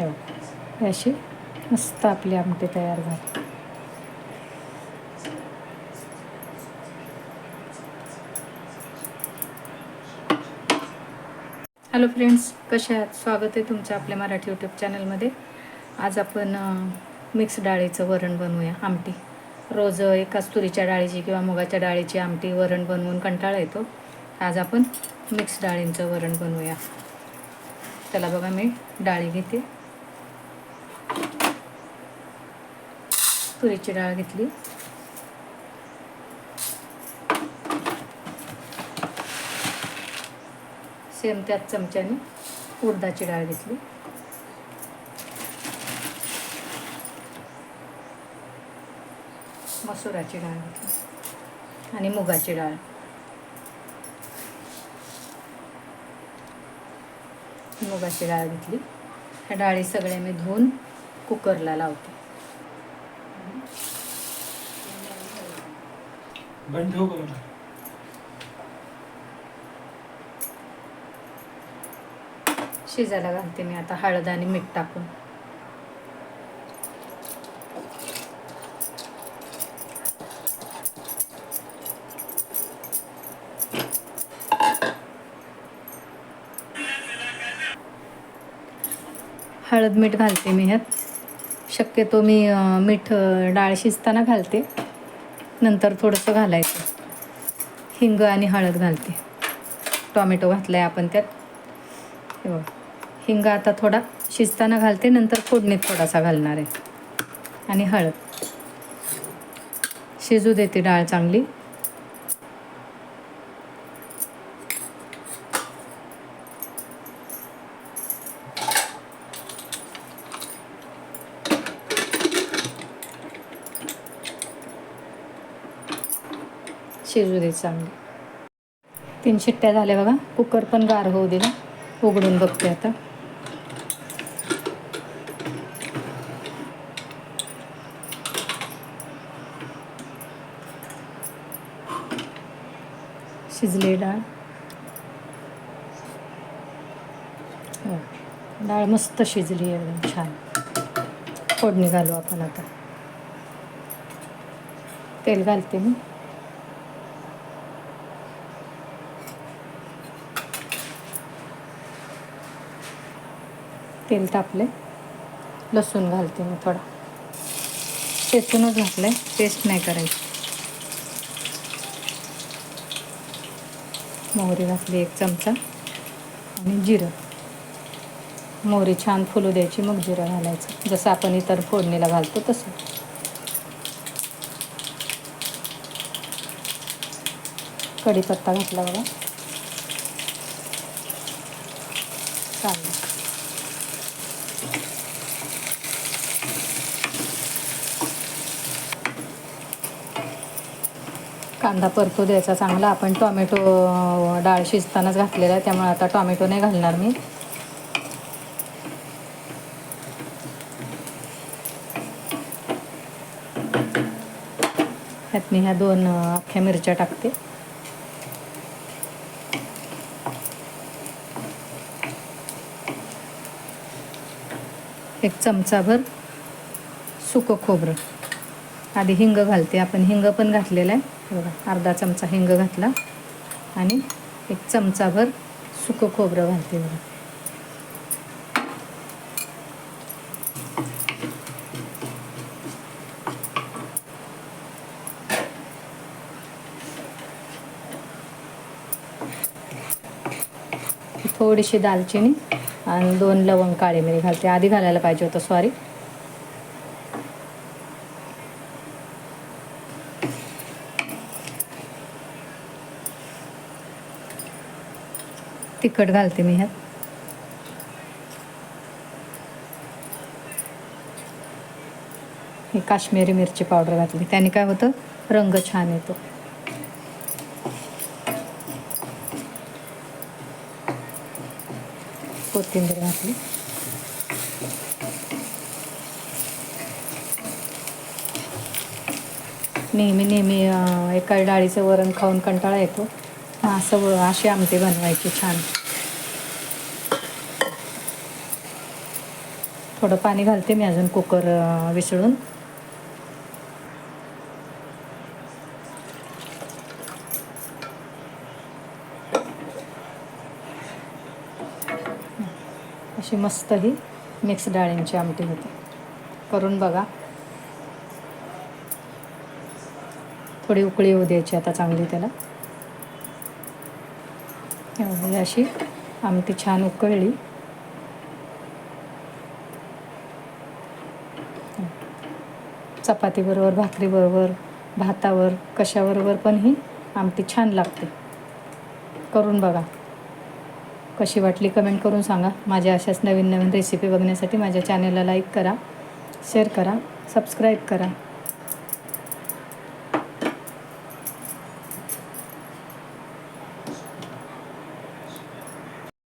हे अशी मस्त आपली आमटी तयार झाली. हॅलो फ्रेंड्स कसे आहात? स्वागत आहे तुमचं आपल्या मराठी यूट्यूब चॅनलमध्ये आज आपण मिक्स डाळीचं वरण बनवूया आमटी. रोज एकाच तुरीच्या डाळीची किंवा मुगाच्या डाळीची आमटी वरण बनवून कंटाळा येतो. आज आपण मिक्स डाळींचं वरण बनवूया. त्याला बघा मी डाळी घेते. तुरीची डाळ घेतली. सेम त्याच चमच्याने उडदाची डाळ घेतली. मसुराची डाळ घेतली आणि मुगाची डाळ. मुगाची डाळ घेतली. ह्या डाळी सगळ्या मी धुवून कुकरला लावते. बंद ठेव करून शिजायला घालते मी आता हळद आणि मीठ टाकून. हळद मीठ घालते मी ह्यात. शक्यतो मी मीठ डाळ शिजताना घालते. नंतर थोडंसं घालायचं. हिंग आणि हळद घालते. टॉमॅटो घातला आहे आपण त्यात. हिंग आता थोडा शिजताना घालते नंतर फोडणीत थोडासा घालणार आहे. आणि हळद. शिजू देते डाळ चांगली. शिजू दे चांगली तीन शिट्ट्या झाल्या बघा. कुकर पण गार होऊ दिला. उघडून बघते आता. शिजली डाळ. हो. डाळ मस्त शिजली एकदम छान. फोडणी घालू आपण आता. तेल घालते मी. तेल तापले लसूण घालते मी थोडा. ठेचूनच घातलं आहे पेस्ट नाही करायची. मोहरी घातली एक चमचा. आणि जिरं. मोहरी छान फुलू द्यायची मग जिरं घालायचं. जसं आपण इतर फोडणीला घालतो तसं. कढीपत्ता घातला बघा. चालेल. कांदा परतू द्यायचा चांगला. आपण टॉमॅटो डाळ शिजतानाच घातलेला आहे त्यामुळे आता टॉमॅटो नाही घालणार मी. ह्यात मी ह्या दोन अख्ख्या मिरच्या टाकते. एक चमचाभर सुकं खोबरं. आधी हिंग घालते. आपण हिंग पण घातलेलं आहे. बघा अर्धा चमचा हिंग घातला आणि एक चमचाभर सुकं खोबरं घालते बघा. थोडीशी दालचिनी आणि दोन लवंग काळी मिरी घालते. आधी घालायला पाहिजे होतं सॉरी तिखट घालते मी ह्यात. ही काश्मीरी मिरची पावडर घातली. त्याने काय होतं? रंग छान येतो. कोथिंबीर घातली. नेहमी नेहमी एका डाळीचं वरण खाऊन कंटाळा येतो. मग असं अशी आमटी बनवायची छान. थोडं पाणी घालते मी अजून कुकर विसळून. अशी मस्त ही मिक्स डाळींची आमटी होते. करून बघा. थोडी उकळी येऊ द्यायची आता चांगली त्याला. एवढी अशी आमटी छान उकळली. चपातीबरोबर भाकरीबरोबर भातावर कशाबरोबर पण ही आमटी छान लागते. करून बघा. कशी वाटली कमेंट करून सांगा. माझ्या अशाच नवीन नवीन रेसिपी बघण्यासाठी माझ्या चॅनलला लाईक करा शेअर करा सबस्क्राईब करा.